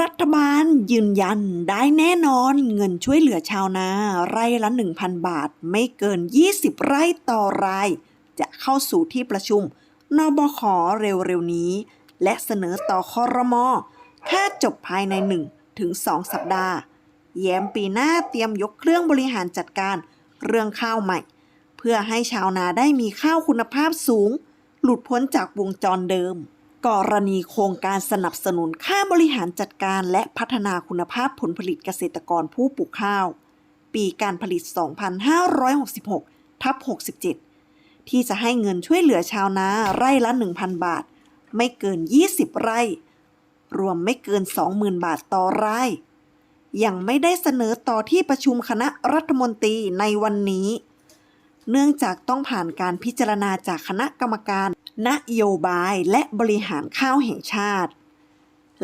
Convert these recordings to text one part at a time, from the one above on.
รัฐบาลยืนยันได้แน่นอนเงินช่วยเหลือชาวนาไร่ละ 1,000 บาท ไม่เกิน 20 ไร่ต่อราย จะเข้าสู่ที่ประชุม นบขเร็วๆนี้ และเสนอต่อคอรมอแค่จบภายใน 1 ถึง 2 สัปดาห์ แย้มปีหน้าเตรียมยกเครื่องบริหารจัดการเรื่องข้าวใหม่ เพื่อให้ชาวนาได้มีข้าวคุณภาพสูง หลุดพ้นจากวงจรเดิม กรณีโครงการสนับสนุนค่าบริหารจัดการและพัฒนาคุณภาพผลผลิตเกษตรกรผู้ปลูกข้าว ปีการผลิต 2566 ทับ 67 ที่จะให้เงินช่วยเหลือชาวนาไร่ละ 1,000 บาท ไม่เกิน 20 ไร่ รวมไม่เกิน 20,000 บาทต่อไร่ยังไม่ได้เสนอต่อที่ประชุมคณะรัฐมนตรีในวันนี้ เนื่องจากต้องผ่านการพิจารณาจากคณะกรรมการ นโยบายและบริหารข้าวแห่งชาติ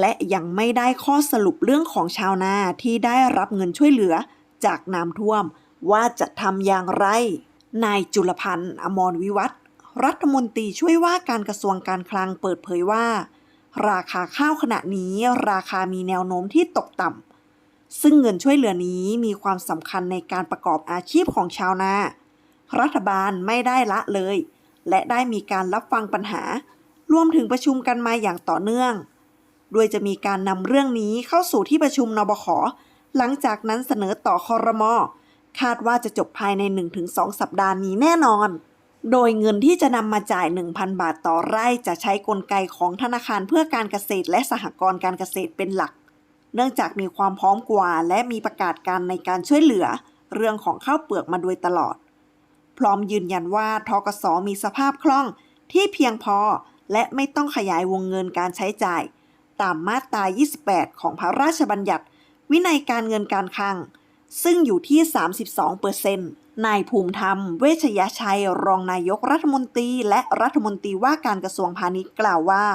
และยังไม่ได้ข้อสรุปเรื่องของชาวนาที่ได้รับเงินช่วยเหลือจากน้ำท่วม ว่าจะทำอย่างไร นายจุลพันธ์อมรวิวัฒน์รัฐมนตรีช่วยว่าการกระทรวงการคลังเปิดเผยว่า ราคาข้าวขณะนี้ราคามีแนวโน้มที่ตกต่ำซึ่งเงินช่วยเหลือนี้มีความสำคัญในการประกอบอาชีพของชาวนา รัฐบาลไม่ได้ละเลย และได้มีการรับฟังปัญหา รวมถึงประชุมกันมาอย่างต่อเนื่อง โดยจะมีการนำเรื่องนี้เข้าสู่ที่ประชุมนบข หลังจากนั้นเสนอต่อคอรมอคาดว่าจะจบภายใน 1-2 สัปดาห์นี้แน่นอน โดยเงินที่จะนำมาจ่าย 1,000 บาทต่อไร่จะใช้กลไกของธนาคารเพื่อการเกษตรและสหกรณ์การเกษตรเป็นหลัก เนื่องจากมีความพร้อมกว่า และมีประกาศการในการช่วยเหลือ เรื่องของข้าวเปลือกมาโดยตลอด พร้อมยืนยันว่าทกสมีสภาพคล่องที่เพียงพอและไม่ต้องขยายวงเงินการใช้จ่าย ตามมาตรา 28 ของพระราชบัญญัติ วินัยการเงินการคลัง ซึ่งอยู่ที่ 32เปอร์เซ็นต์นายภูมิธรรม เวชยชัย รองนายกรัฐมนตรี และรัฐมนตรีว่าการกระทรวงพาณิชย์กล่าวว่า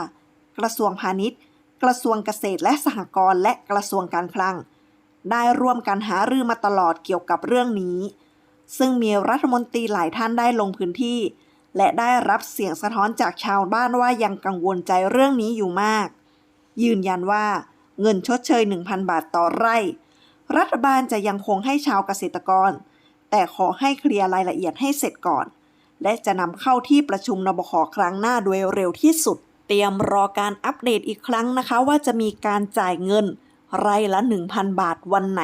กระทรวงพาณิชย์ กระทรวงเกษตรและสหกรณ์และกระทรวงการคลัง ได้ร่วมกันหารือมาตลอดเกี่ยวกับเรื่องนี้ ซึ่งมีรัฐมนตรีหลายท่านได้ลงพื้นที่ และได้รับเสียงสะท้อนจากชาวบ้านว่ายังกังวลใจเรื่องนี้อยู่มาก ยืนยันว่าเงินชดเชย 1,000 บาทต่อไร่ รัฐบาลจะยังคงให้ชาวเกษตรกร แต่ขอให้เคลียร์รายละเอียดให้เสร็จก่อน และจะนำเข้าที่ประชุมนบขครั้งหน้าโดยเร็วที่สุด เตรียมรอการอัปเดตอีกครั้งนะคะ ว่าจะมีการจ่ายเงินไร่ละ 1,000 บาทวันไหน